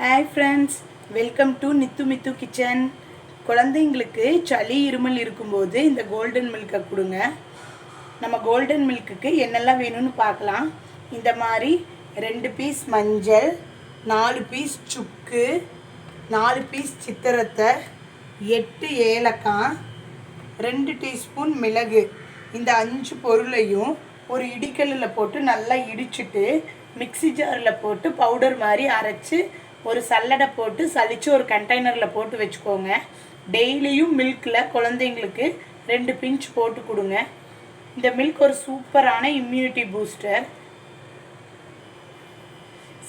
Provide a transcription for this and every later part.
Hi friends welcome to Nithu Mithu kitchen குழந்தைங்களுக்கு சளி இருமல் இருக்கும்போது இந்த கோல்டன் மில்கை கொடுங்க. நம்ம கோல்டன் மில்க்குக்கு என்னெல்லாம் வேணும்னு பார்க்கலாம். இந்த மாதிரி ரெண்டு பீஸ் மஞ்சள் நாலு பீஸ் சுக்கு நாலு பீஸ் சித்திரத்தை எட்டு ஏலக்காய் ரெண்டு டீஸ்பூன் மிளகு. இந்த அஞ்சு பொருளையும் ஒரு இடிக்கல்லில் போட்டு நல்லா இடிச்சுட்டு மிக்ஸி ஜாரில் போட்டு பவுடர் மாதிரி அரைச்சி ஒரு சல்லடை போட்டு சலிச்சு ஒரு கண்டெய்னரில் போட்டு வச்சுக்கோங்க. டெய்லியும் மில்கில் குழந்தைங்களுக்கு ரெண்டு பிஞ்ச் போட்டு கொடுங்க. இந்த மில்க் ஒரு சூப்பரான இம்யூனிட்டி பூஸ்டர்.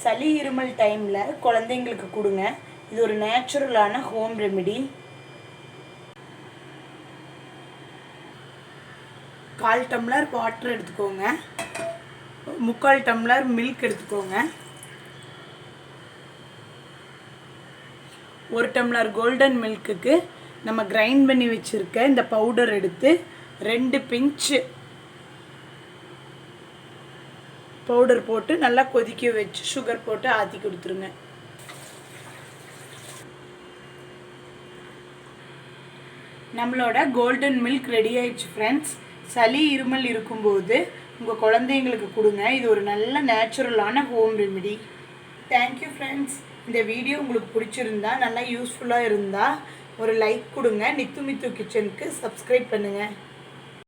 சளி இருமல் டைமில் குழந்தைங்களுக்கு கொடுங்க. இது ஒரு நேச்சுரலான ஹோம் ரெமெடி. கால் டம்ளர் வாட்டர் எடுத்துக்கோங்க. முக்கால் டம்ளர் மில்க் எடுத்துக்கோங்க. ஒரு டம்ளர் கோல்டன் மில்க்குக்கு நம்ம கிரைண்ட் பண்ணி வச்சுருக்க இந்த பவுடர் எடுத்து ரெண்டு பிஞ்சு பவுடர் போட்டு நல்லா கொதிக்க வச்சு சுகர் போட்டு ஆற்றி கொடுத்துருங்க. நம்மளோட கோல்டன் மில்க் ரெடி ஆயிடுச்சு ஃப்ரெண்ட்ஸ் சளி இருமல் இருக்கும்போது உங்கள் குழந்தைங்களுக்கு கொடுங்க. இது ஒரு நல்ல நேச்சுரலான home remedy. Thank you friends இந்த வீடியோ உங்களுக்கு பிடிச்சிருந்தா நல்லா யூஸ்ஃபுல்லாக இருந்தால் ஒரு லைக் கொடுங்க. நித்து மித்து கிச்சனுக்கு சப்ஸ்கிரைப் பண்ணுங்கள்